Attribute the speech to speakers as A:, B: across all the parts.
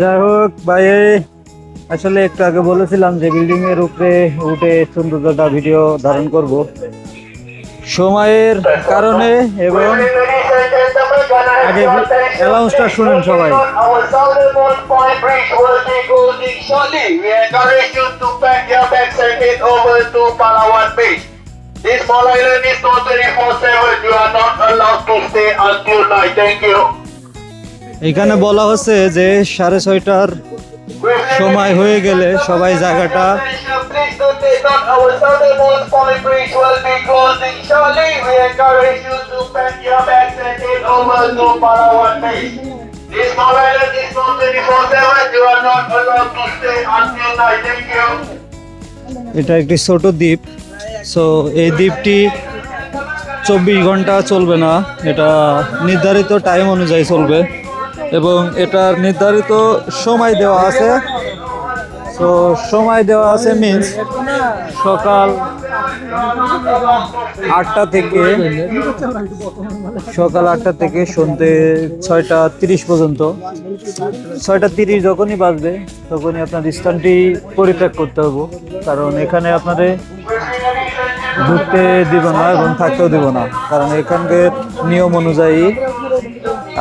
A: যাই হোক, ভাই, আসলে একটু আগে বলেছিলাম যে বিল্ডিং এর উপরে উঠে সুন্দরতাটা ভিডিও ধারণ করব। সময়ের কারণে এবং অ্যালাউন্সটা শুনুন সবাই। এখানে বলা হচ্ছে যে সাড়ে ছয়টার সময় হয়ে গেলে সবাই জায়গাটা এটা একটি ছোট দ্বীপ। সো এই দ্বীপটি চব্বিশ ঘণ্টা চলবে না। এটা নির্ধারিত টাইম অনুযায়ী চলবে। এবং এটার নির্ধারিত সময় দেওয়া আছে। তো সময় দেওয়া আছে মিন্স সকাল আটটা থেকে সকাল আটটা থেকে সন্ধ্যে ছয়টা তিরিশ পর্যন্ত। ছয়টা তিরিশ যখনই বাজবে, তখনই আপনার স্থানটি পরিত্যাগ করতে হবে। কারণ এখানে আপনাদের ঢুকতে দিব না এবং থাকতেও দিব না। কারণ এখানকার নিয়ম অনুযায়ী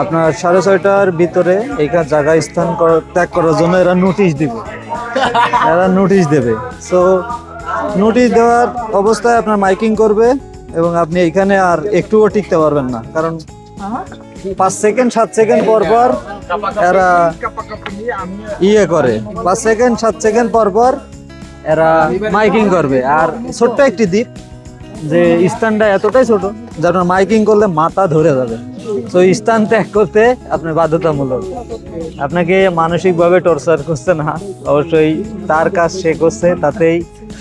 A: আপনার সাড়ে ছয়টার ভিতরে এইখান জায়গা স্থান ত্যাগ করার জন্য এরা নোটিশ দিবে। এরা নোটিশ দেবে। সো নোটিশ দেওয়ার অবস্থায় আপনার মাইকিং করবে এবং আপনি এখানে আর একটুও টিকতে পারবেন না। কারণ পাঁচ সেকেন্ড সাত সেকেন্ড পর পর এরা ইয়ে করে। পাঁচ সেকেন্ড সাত সেকেন্ড পর পর এরা মাইকিং করবে। আর ছোট্ট একটি দ্বীপ যে স্থানটা এতটাই ছোট যে আপনার মাইকিং করলে মাথা ধরে যাবে। তো স্থান ত্যাগ করতে আপনার বাধ্যতামূলক। আপনাকে মানসিকভাবে টর্চার করছে না। অবশ্যই তার কাজ সে করছে, তাতেই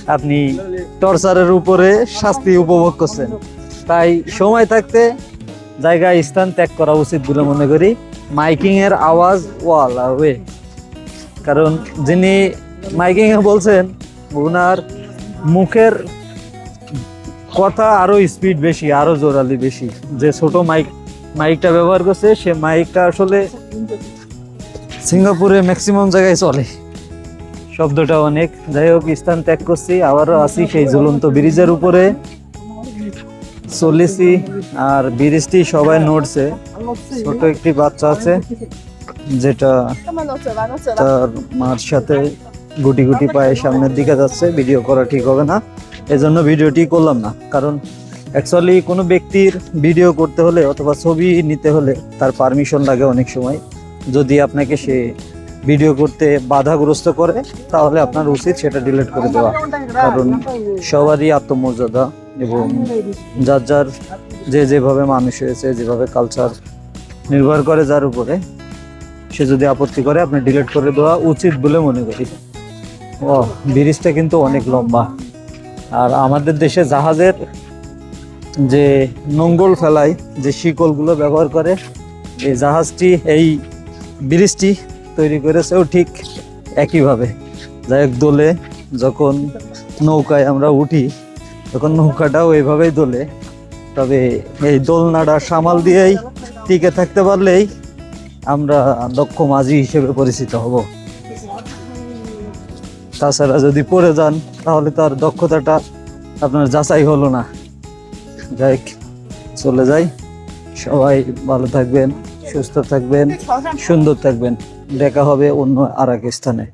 A: আপনি টর্চারের উপরে শাস্তি উপভোগ করছেন। তাই সময় থাকতে জায়গায় স্থান ত্যাগ করা উচিত বলে মনে করি। মাইকিংয়ের আওয়াজ ওয়াল আর ওয়ে। কারণ যিনি মাইকিংয়ে বলছেন, ওনার মুখের কথা আরও স্পিড বেশি আরও জোরালি বেশি। যে ছোট মাইক মাইকটা ব্যবহার করছে, সে মাইকটা আসলে সিঙ্গাপুরে ম্যাক্সিমাম জায়গায় চলে। শব্দটা অনেক। যাই হোক, স্থান ত্যাগ করছি, আবারও আসি সেই ঝুলন্ত ব্রিজের উপরে। চলেছি, আর ব্রিজটি সবাই নড়ছে। ছোট একটি বাচ্চা আছে, যেটা তার মার সাথে গুটি গুটি পায়ে সামনের দিকে যাচ্ছে। ভিডিও করা ঠিক হবে না। এজন্য ভিডিওটি করলাম না। কারণ অ্যাকচুয়ালি কোনো ব্যক্তির ভিডিও করতে হলে অথবা ছবি নিতে হলে তার পারমিশন লাগে অনেক সময়। যদি আপনাকে সে ভিডিও করতে বাধাগ্রস্ত করে, তাহলে আপনার উচিত সেটা ডিলিট করে দেওয়া। কারণ সবারই আত্মমর্যাদা এবং যার যার যে যেভাবে মানুষ হয়েছে, যেভাবে কালচার নির্ভর করে যার উপরে, সে যদি আপত্তি করে, আপনি ডিলিট করে দেওয়া উচিত বলে মনে করি। ও ব্রিজটা কিন্তু অনেক লম্বা। আর আমাদের দেশে জাহাজের যে নোঙ্গল ফেলায় যে শিকলগুলো ব্যবহার করে, এই জাহাজটি, এই ব্রিজটি তৈরি করেছেও ঠিক একইভাবে। যাই হোক, দোলে যখন নৌকায় আমরা উঠি, তখন নৌকাটাও এইভাবেই দোলে। তবে এই দোলনাটা সামাল দিয়েই টিকে থাকতে পারলেই আমরা দক্ষ মাঝি হিসেবে পরিচিত হব। তাছাড়া যদি পড়ে যান, তাহলে তার দক্ষতাটা আপনার যাচাই হলো না। যাই চলে যাই। সবাই ভালো থাকবেন, সুস্থ থাকবেন, সুন্দর থাকবেন। দেখা হবে অন্য আর এক স্থানে।